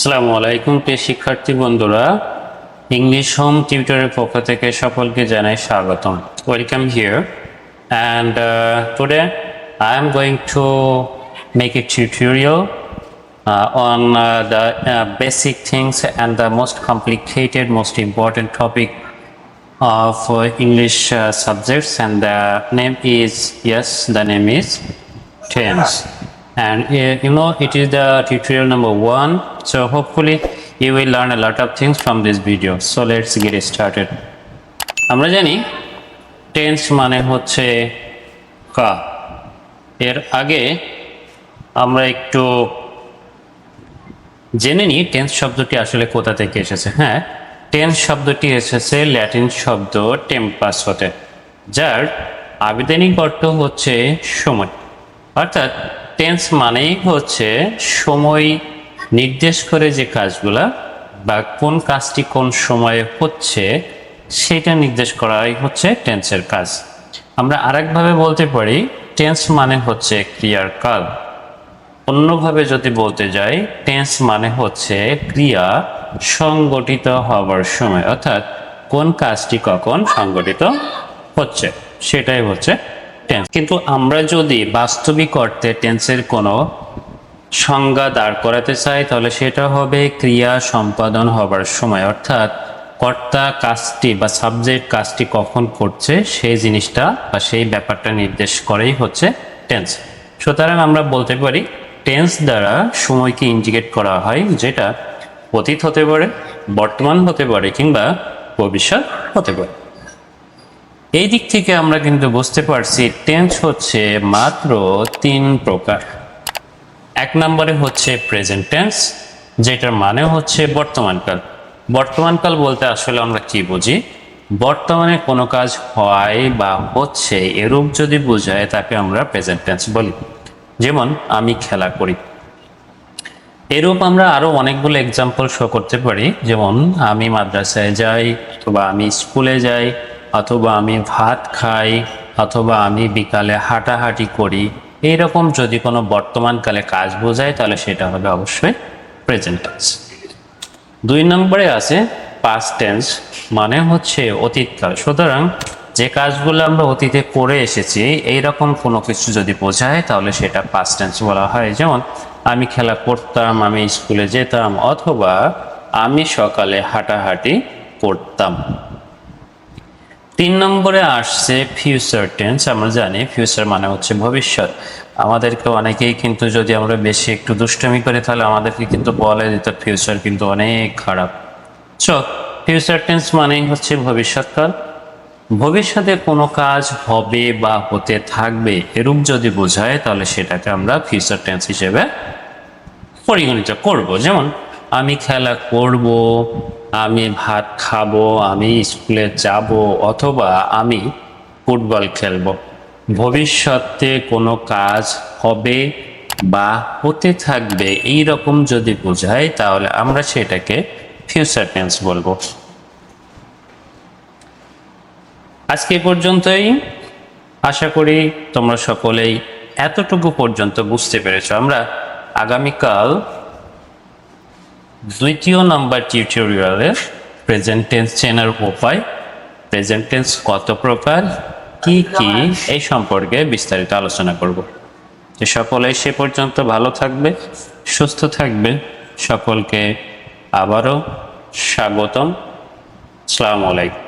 আসসালামু আলাইকুম, প্রিয় শিক্ষার্থী বন্ধুরা। ইংলিশ হোম টিউটারের পক্ষ থেকে সকলকে জানাই স্বাগতম। Welcome here and today I am going to make a tutorial on the basic things and the most complicated most important topic of English subjects and the name is yes the name is tense and you know it is the tutorial number one So hopefully, you will learn a lot of things from this video. So let's get started. আমরা জানি tense মানে হচ্ছে কা এর আগে আমরা একটু জেনে নিই টেন্স শব্দটি আসলে কোথা থেকে এসেছে হ্যাঁ টেন্স শব্দটি এসেছে ল্যাটিন শব্দ টেম্পাস হতে যার আবেদনিক অর্থ হচ্ছে সময় অর্থাৎ টেন্স মানেই হচ্ছে সময় নির্দেশ করে যে কাজগুলা বা কোন কাজটি কোন সময়ে হচ্ছে, সেটা নির্দেশ করাই হচ্ছে টেন্সের কাজ। আমরা আরেকভাবে বলতে পারি টেন্স মানে হচ্ছে ক্রিয়ার কাল অন্যভাবে যদি বলতে যাই টেন্স মানে হচ্ছে ক্রিয়া সংগঠিত হবার সময়, অর্থাৎ কোন কাজটি কখন সংগঠিত হচ্ছে, সেটাই হচ্ছে টেন্স কিন্তু আমরা যদি বাস্তবিক অর্থে টেন্সের কোনো সংজ্ঞা দাঁড় করাতে চাই তাহলে সেটা হবে ক্রিয়া সম্পাদন হবার সময়। অর্থাৎ কর্তা কাজটি বা সাবজেক্ট কাজটি কখন করছে, সেই জিনিসটা বা সেই ব্যাপারটা নির্দেশ করেই হচ্ছে টেন্স সুতরাং আমরা বলতে পারি টেন্স দ্বারা সময়কে ইন্ডিকেট করা হয়, যেটা অতীত হতে পারে, বর্তমান হতে পারে, কিংবা ভবিষ্যৎ হতে পারে। এই দিক থেকে আমরা কিন্তু বুঝতে পারছি টেন্স হচ্ছে মাত্র তিন প্রকার। এক নম্বরে হচ্ছে প্রেজেন্ট টেন্স যেটার মানে হচ্ছে বর্তমানকাল বর্তমানকাল বলতে আসলে আমরা কি বুঝি? বর্তমানে কোনো কাজ হয় বা হচ্ছে এরূপ যদি বোঝায় তাকে আমরা প্রেজেন্ট টেন্স বলি। যেমন, আমি খেলা করি। এরূপ আমরা আরও অনেকগুলো এক্সাম্পল শো করতে পারি। যেমন, আমি মাদ্রাসায় যাই, অথবা আমি স্কুলে যাই, অথবা আমি ভাত খাই, অথবা আমি বিকালে হাঁটাহাঁটি করি এইরকম যদি কোনো বর্তমানকালে কাজ বোঝায়, তাহলে সেটা হবে অবশ্যই প্রেজেন্ট টেন্স দুই নম্বরে আছে পাস্ট টেন্স মানে হচ্ছে অতীতকাল সুতরাং যে কাজগুলো আমরা অতীতে করে এসেছি এই রকম কোনো কিছু যদি বোঝায়, তাহলে সেটা পাস্ট টেন্স বলা হয়। যেমন, আমি খেলা করতাম, আমি স্কুলে যেতাম, অথবা আমি সকালে হাঁটাহাঁটি করতাম। তিন নম্বরে আসছে ফিউচার টেন্স আমরা জানি ফিউচার মানে হচ্ছে ভবিষ্যৎ। আমাদেরকে অনেকেই কিন্তু যদি আমরা বেশি একটু দুষ্টমি করি, তাহলে আমাদেরকে কিন্তু বলে দিত ফিউচার কিন্তু অনেক খারাপ। সো ফিউচার টেন্স মানেই হচ্ছে ভবিষ্যৎকাল। ভবিষ্যতে কোনো কাজ হবে বা হতে থাকবে এরূপ যদি বোঝায়, তাহলে সেটাকে আমরা ফিউচার টেন্স হিসেবে পরিগণিত করব। যেমন, আমি খেলা করব আমি ভাত খাব, আমি স্কুলে যাব অথবা আমি ফুটবল খেলব। ভবিষ্যতে কোনো কাজ হবে বা হতে থাকবে এই রকম যদি বোঝায় তাহলে আমরা সেটাকে ফিউচার টেন্স বলব। আজকে পর্যন্তই। আশা করি তোমরা সকলেই এতটুকু পর্যন্ত বুঝতে পেরেছ। আমরা আগামীকাল দ্বিতীয় নাম্বার টিউটোরিয়ালে প্রেজেন্ট টেন্স চেনার উপায় প্রেজেন্ট টেন্স কত প্রকার, কি কি, এই সম্পর্কে বিস্তারিত আলোচনা করব। যে সকলে সে পর্যন্ত ভালো থাকবে, সুস্থ থাকবে। সকলকে আবারও স্বাগতম। আসসালামু আলাইকুম।